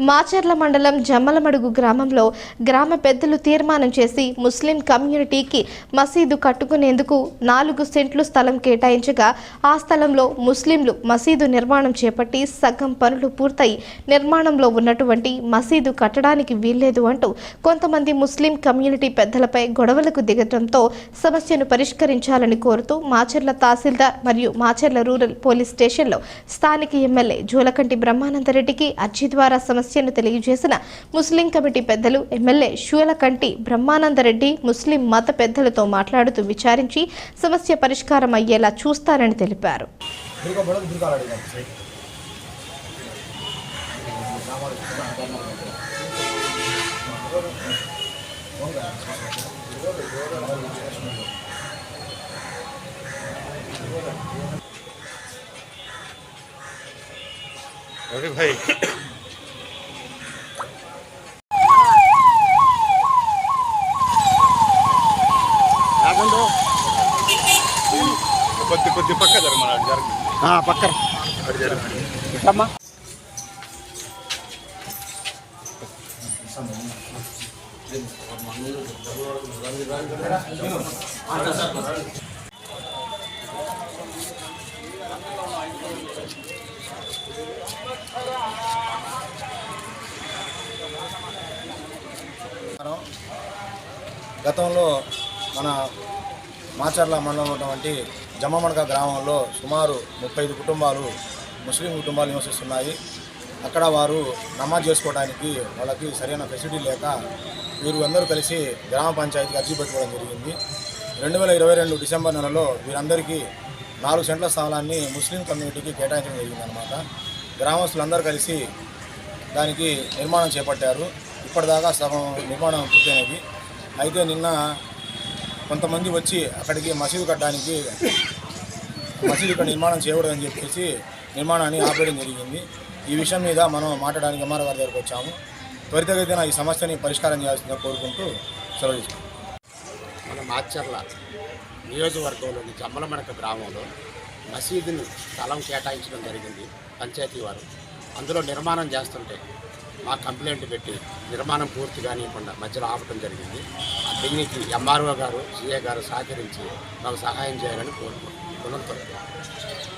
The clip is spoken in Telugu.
మాచర్ల మండలం జమ్మలమడుగు గ్రామంలో గ్రామ పెద్దలు తీర్మానం చేసి ముస్లిం కమ్యూనిటీకి మసీదు కట్టుకునేందుకు నాలుగు సెంట్లు స్థలం కేటాయించగా ఆ స్థలంలో ముస్లింలు మసీదు నిర్మాణం చేపట్టి సగం పనులు పూర్తయి నిర్మాణంలో ఉన్నటువంటి మసీదు కట్టడానికి వీల్లేదు అంటూ కొంతమంది ముస్లిం కమ్యూనిటీ పెద్దలపై గొడవలకు దిగడంతో సమస్యను పరిష్కరించాలని కోరుతూ మాచర్ల తహసీల్దార్ మరియు మాచర్ల రూరల్ పోలీస్ స్టేషన్లో స్థానిక ఎమ్మెల్యే జూలకంటి బ్రహ్మానందరెడ్డికి అర్జీ ద్వారా సమస్య సమస్యను తెలియజేసిన ముస్లిం కమిటీ పెద్దలు ఎమ్మెల్యే శూలకంటి బ్రహ్మానందరెడ్డి ముస్లిం మత పెద్దలతో మాట్లాడుతూ విచారించి సమస్య పరిష్కారం అయ్యేలా చూస్తారని తెలిపారు దుర్గా బడకు దుర్గా అడిగాను अरे भाई కొద్ది కొద్ది పక్క జర మన జర పక్కన అటు జర ఇట్లమ్మా గతంలో మన మాచర్ల మండలం ఉన్నటువంటి జమ్మమడక గ్రామంలో సుమారు ముప్పై ఐదు కుటుంబాలు ముస్లిం కుటుంబాలు నివసిస్తున్నాయి. అక్కడ వారు నమాజ్ చేసుకోవడానికి వాళ్ళకి సరైన ఫెసిలిటీ లేక వీరు అందరూ కలిసి గ్రామ పంచాయతీకి అర్జీ పెట్టుకోవడం జరిగింది. రెండు వేల ఇరవై రెండు డిసెంబర్ నెలలో వీరందరికీ నాలుగు సెంట్ల స్థలాన్ని ముస్లిం కమ్యూనిటీకి కేటాయించడం జరిగిందనమాట గ్రామస్తులందరూ కలిసి దానికి నిర్మాణం చేపట్టారు. ఇప్పటిదాకా సగం నిర్మాణం పూర్తయినది. అయితే నిన్న కొంతమంది వచ్చి అక్కడికి మసీదు కట్టడానికి మసీదు ఇక్కడ నిర్మాణం చేయకూడదని చెప్పేసి నిర్మాణాన్ని ఆపేయడం జరిగింది. ఈ విషయం మీద మనం మాట్లాడడానికి ఎంఆర్ గారి దగ్గరకు వచ్చాము. త్వరితగతిన ఈ సమస్యని పరిష్కారం చేయాల్సిందిగా కోరుకుంటూ సెలవు మన మాచర్ల నియోజకవర్గంలోని జమ్మలమడక గ్రామంలో మసీదును స్థలం కేటాయించడం జరిగింది పంచాయతీ వారు. అందులో నిర్మాణం చేస్తుంటే మా కంప్లైంట్ పెట్టి నిర్మాణం పూర్తి కానివ్వకుండా మధ్యలో ఆపడం జరిగింది. దీనికి ఎంఆర్ఓ గారు సిఏ గారు సహకరించి మాకు సహాయం చేయాలని కోరుకుంటున్నాం.